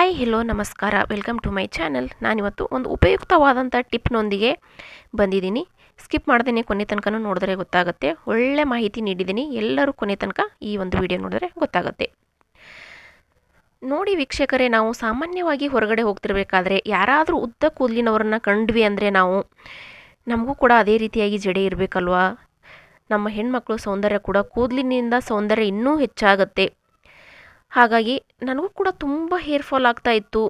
Hi hello ನಮಸ್ಕಾರ. Welcome to my channel ನಾನಿವತ್ತು ಒಂದು ಉಪಯುಕ್ತವಾದಂಥ ಟಿಪ್ನೊಂದಿಗೆ ಬಂದಿದ್ದೀನಿ. ಸ್ಕಿಪ್ ಮಾಡ್ದೇನೆ ಕೊನೆ ತನಕ ನೋಡಿದ್ರೆ ಗೊತ್ತಾಗುತ್ತೆ. ಒಳ್ಳೆ ಮಾಹಿತಿ ನೀಡಿದ್ದೀನಿ. ಎಲ್ಲರೂ ಕೊನೆ ತನಕ ಈ ಒಂದು ವಿಡಿಯೋ ನೋಡಿದ್ರೆ ಗೊತ್ತಾಗುತ್ತೆ. ನೋಡಿ ವೀಕ್ಷಕರೇ, ನಾವು ಸಾಮಾನ್ಯವಾಗಿ ಹೊರಗಡೆ ಹೋಗ್ತಿರ್ಬೇಕಾದ್ರೆ ಯಾರಾದರೂ ಉದ್ದ ಕೂದಲಿನವ್ರನ್ನ ಕಂಡ್ವಿ ಅಂದರೆ ನಾವು ನಮಗೂ ಕೂಡ ಅದೇ ರೀತಿಯಾಗಿ ಜಡೆ ಇರಬೇಕಲ್ವಾ? ನಮ್ಮ ಹೆಣ್ಮಕ್ಳು ಸೌಂದರ್ಯ ಕೂಡ ಕೂದಲಿನಿಂದ ಸೌಂದರ್ಯ ಇನ್ನೂ ಹೆಚ್ಚಾಗುತ್ತೆ. ಹಾಗಾಗಿ ನನಗೂ ಕೂಡ ತುಂಬ ಹೇರ್ ಫಾಲ್ ಆಗ್ತಾ ಇತ್ತು.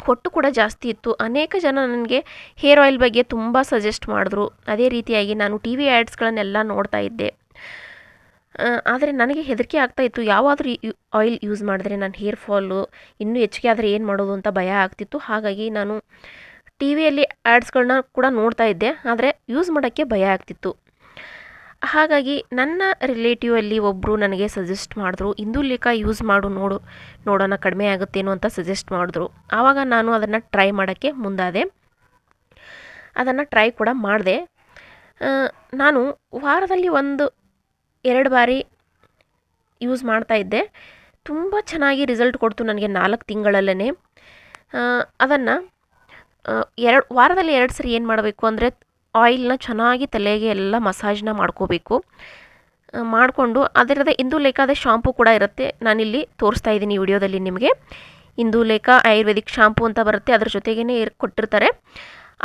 ಹೊಟ್ಟು ಕೂಡ ಜಾಸ್ತಿ ಇತ್ತು. ಅನೇಕ ಜನ ನನಗೆ ಹೇರ್ ಆಯಿಲ್ ಬಗ್ಗೆ ತುಂಬ ಸಜೆಸ್ಟ್ ಮಾಡಿದ್ರು. ಅದೇ ರೀತಿಯಾಗಿ ನಾನು ಟಿ ವಿ ಆ್ಯಡ್ಸ್ಗಳನ್ನೆಲ್ಲ ನೋಡ್ತಾ ಇದ್ದೆ. ಆದರೆ ನನಗೆ ಹೆದರಿಕೆ ಆಗ್ತಾ ಇತ್ತು. ಯಾವಾದರೂ ಆಯಿಲ್ ಯೂಸ್ ಮಾಡಿದ್ರೆ ನಾನು ಹೇರ್ ಫಾಲು ಇನ್ನೂ ಹೆಚ್ಚಿಗೆ ಆದರೆ ಏನು ಮಾಡೋದು ಅಂತ ಭಯ ಆಗ್ತಿತ್ತು. ಹಾಗಾಗಿ ನಾನು ಟಿ ವಿಯಲ್ಲಿ ಆ್ಯಡ್ಸ್ಗಳನ್ನ ಕೂಡ ನೋಡ್ತಾ ಇದ್ದೆ. ಆದರೆ ಯೂಸ್ ಮಾಡೋಕ್ಕೆ ಭಯ ಆಗ್ತಿತ್ತು. ಹಾಗಾಗಿ ನನ್ನ ರಿಲೇಟಿವ್ ಅಲ್ಲಿ ಒಬ್ಬರು ನನಗೆ ಸಜೆಸ್ಟ್ ಮಾಡಿದ್ರು ಇಂದುಲೇಖ ಯೂಸ್ ಮಾಡು, ನೋಡು, ನೋಡೋಣ ಕಡಿಮೆ ಆಗುತ್ತೇನೋ ಅಂತ ಸಜೆಸ್ಟ್ ಮಾಡಿದ್ರು. ಆವಾಗ ನಾನು ಅದನ್ನು ಟ್ರೈ ಮಾಡೋಕ್ಕೆ ಮುಂದಾದೆ. ಅದನ್ನು ಟ್ರೈ ಕೂಡ ಮಾಡಿದೆ. ನಾನು ವಾರದಲ್ಲಿ ಒಂದು, ಎರಡು ಬಾರಿ ಯೂಸ್ ಮಾಡ್ತಾ ಇದ್ದೆ. ತುಂಬ ಚೆನ್ನಾಗಿ ರಿಸಲ್ಟ್ ಕೊಡ್ತು ನನಗೆ ನಾಲ್ಕು ತಿಂಗಳಲ್ಲೇ ಅದನ್ನು ಎರಡು, ವಾರದಲ್ಲಿ ಎರಡು ಸರಿ ಏನು ಮಾಡಬೇಕು ಅಂದರೆ ಆಯಿಲ್ನ ಚೆನ್ನಾಗಿ ತಲೆಗೆ ಎಲ್ಲ ಮಸಾಜ್ನ ಮಾಡ್ಕೋಬೇಕು. ಮಾಡಿಕೊಂಡು ಅದರದ ಇಂದುಲೇಖದ ಶಾಂಪು ಕೂಡ ಇರುತ್ತೆ. ನಾನಿಲ್ಲಿ ತೋರಿಸ್ತಾ ಇದ್ದೀನಿ ವಿಡಿಯೋದಲ್ಲಿ ನಿಮಗೆ. ಇಂದು ಲೇಖ ಆಯುರ್ವೇದಿಕ್ ಶಾಂಪು ಅಂತ ಬರುತ್ತೆ, ಅದ್ರ ಜೊತೆಗೇ ಕೊಟ್ಟಿರ್ತಾರೆ.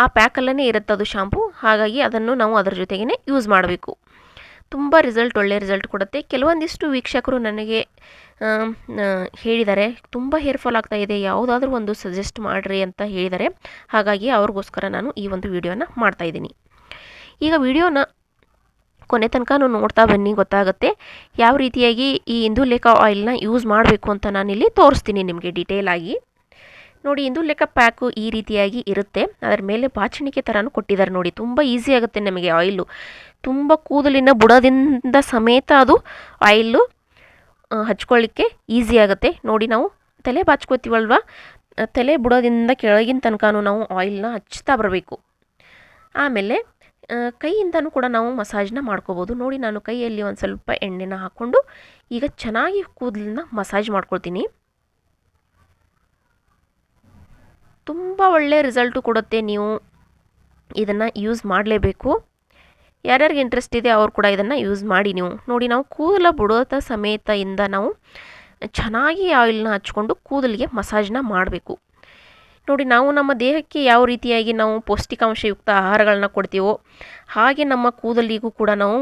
ಆ ಪ್ಯಾಕಲ್ಲೇ ಇರುತ್ತೆ ಅದು ಶಾಂಪು. ಹಾಗಾಗಿ ಅದನ್ನು ನಾವು ಅದರ ಜೊತೆಗೇ ಯೂಸ್ ಮಾಡಬೇಕು. ತುಂಬ ರಿಸಲ್ಟ್, ಒಳ್ಳೆ ರಿಸಲ್ಟ್ ಕೊಡುತ್ತೆ. ಕೆಲವೊಂದಿಷ್ಟು ವೀಕ್ಷಕರು ನನಗೆ ಹೇಳಿದ್ದಾರೆ, ತುಂಬ ಹೇರ್ ಫಾಲ್ ಆಗ್ತಾ ಇದೆ, ಯಾವುದಾದ್ರೂ ಒಂದು ಸಜೆಸ್ಟ್ ಮಾಡಿರಿ ಅಂತ ಹೇಳಿದ್ದಾರೆ. ಹಾಗಾಗಿ ಅವ್ರಿಗೋಸ್ಕರ ನಾನು ಈ ಒಂದು ವಿಡಿಯೋನ ಮಾಡ್ತಾಯಿದ್ದೀನಿ ಈಗ ವಿಡಿಯೋನ ಕೊನೆ ತನಕ ನೋಡ್ತಾ ಬನ್ನಿ, ಗೊತ್ತಾಗುತ್ತೆ. ಯಾವ ರೀತಿಯಾಗಿ ಈ ಇಂದುಲೇಖ ಆಯಿಲ್ನ ಯೂಸ್ ಮಾಡಬೇಕು ಅಂತ ನಾನಿಲ್ಲಿ ತೋರಿಸ್ತೀನಿ ನಿಮಗೆ ಡೀಟೇಲ್ ಆಗಿ. ನೋಡಿ, ಇಂದುಲೇಖ ಪ್ಯಾಕು ಈ ರೀತಿಯಾಗಿ ಇರುತ್ತೆ. ಅದರ ಮೇಲೆ ಬಾಚಣಿಕೆ ಥರನೂ ಕೊಟ್ಟಿದ್ದಾರೆ ನೋಡಿ. ತುಂಬ ಈಸಿ ಆಗುತ್ತೆ ನಮಗೆ ಆಯಿಲು ತುಂಬ ಕೂದಲಿನ ಬುಡದಿಂದ ಸಮೇತ ಅದು ಆಯಿಲು ಹಚ್ಕೊಳ್ಳಿಕ್ಕೆ ಈಸಿ ಆಗುತ್ತೆ. ನೋಡಿ, ನಾವು ತಲೆ ಬಾಚ್ಕೋತೀವಲ್ವ ತಲೆ ಬುಡದಿಂದ ಕೆಳಗಿನ ತನಕ ನಾವು ಆಯಿಲ್ನ ಹಚ್ತಾ ಬರಬೇಕು. ಆಮೇಲೆ ಕೈಯಿಂದನೂ ಕೂಡ ನಾವು ಮಸಾಜ್ನ ಮಾಡ್ಕೋಬೋದು. ನೋಡಿ, ನಾನು ಕೈಯಲ್ಲಿ ಒಂದು ಸ್ವಲ್ಪ ಎಣ್ಣೆನ ಹಾಕ್ಕೊಂಡು ಈಗ ಚೆನ್ನಾಗಿ ಕೂದಲನ್ನ ಮಸಾಜ್ ಮಾಡ್ಕೊಳ್ತೀನಿ. ತುಂಬ ಒಳ್ಳೆ ರಿಸಲ್ಟು ಕೊಡುತ್ತೆ ನೀವು ಇದನ್ನು ಯೂಸ್ ಮಾಡಲೇಬೇಕು. ಯಾರ್ಯಾರಿಗೆ ಇಂಟ್ರೆಸ್ಟ್ ಇದೆ ಅವ್ರು ಕೂಡ ಇದನ್ನು ಯೂಸ್ ಮಾಡಿ ನೀವು. ನೋಡಿ, ನಾವು ಕೂದಲ ಬುಡೋದ ಇಂದ ನಾವು ಚೆನ್ನಾಗಿ ಆಯಿಲ್ನ ಹಚ್ಕೊಂಡು ಕೂದಲಿಗೆ ಮಸಾಜ್ನ ಮಾಡಬೇಕು. ನೋಡಿ ನಾವು ನಮ್ಮ ದೇಹಕ್ಕೆ ಯಾವ ರೀತಿಯಾಗಿ ನಾವು ಪೌಷ್ಟಿಕಾಂಶಯುಕ್ತ ಆಹಾರಗಳನ್ನ ಕೊಡ್ತೀವೋ ಹಾಗೆ ನಮ್ಮ ಕೂದಲಿಗೂ ಕೂಡ ನಾವು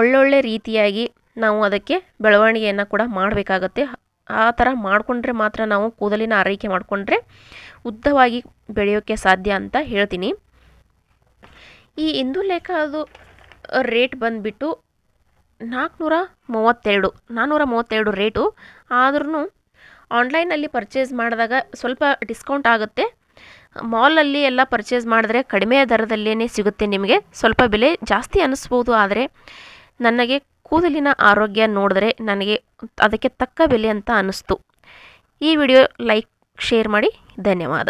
ಒಳ್ಳೊಳ್ಳೆ ರೀತಿಯಾಗಿ ನಾವು ಅದಕ್ಕೆ ಬೆಳವಣಿಗೆಯನ್ನು ಕೂಡ ಮಾಡಬೇಕಾಗತ್ತೆ. ಆ ಥರ ಮಾಡಿಕೊಂಡ್ರೆ ಮಾತ್ರ ನಾವು ಕೂದಲಿನ ಆರೈಕೆ ಮಾಡಿಕೊಂಡ್ರೆ ಉದ್ದವಾಗಿ ಬೆಳೆಯೋಕ್ಕೆ ಸಾಧ್ಯ ಅಂತ ಹೇಳ್ತೀನಿ. ಈ ಇಂದುಲೇಖ ಅದು ರೇಟ್ ಬಂದುಬಿಟ್ಟು ನಾಲ್ಕುನೂರ ಮೂವತ್ತೆರಡು ನಾನ್ನೂರ ಮೂವತ್ತೆರಡು ರೇಟು ಆದ್ರೂ ಆನ್ಲೈನಲ್ಲಿ ಪರ್ಚೇಸ್ ಮಾಡಿದಾಗ ಸ್ವಲ್ಪ ಡಿಸ್ಕೌಂಟ್ ಆಗುತ್ತೆ. ಮಾಲಲ್ಲಿ ಎಲ್ಲ ಪರ್ಚೇಸ್ ಮಾಡಿದ್ರೆ ಕಡಿಮೆ ದರದಲ್ಲೇ ಸಿಗುತ್ತೆ ನಿಮಗೆ. ಸ್ವಲ್ಪ ಬೆಲೆ ಜಾಸ್ತಿ ಅನ್ನಿಸ್ಬೋದು, ಆದರೆ ನನಗೆ ಕೂದಲಿನ ಆರೋಗ್ಯ ನೋಡಿದ್ರೆ ನನಗೆ ಅದಕ್ಕೆ ತಕ್ಕ ಬೆಲೆ ಅಂತ ಅನ್ನಿಸ್ತು. ಈ ವಿಡಿಯೋ ಲೈಕ್, ಶೇರ್ ಮಾಡಿ. ಧನ್ಯವಾದ.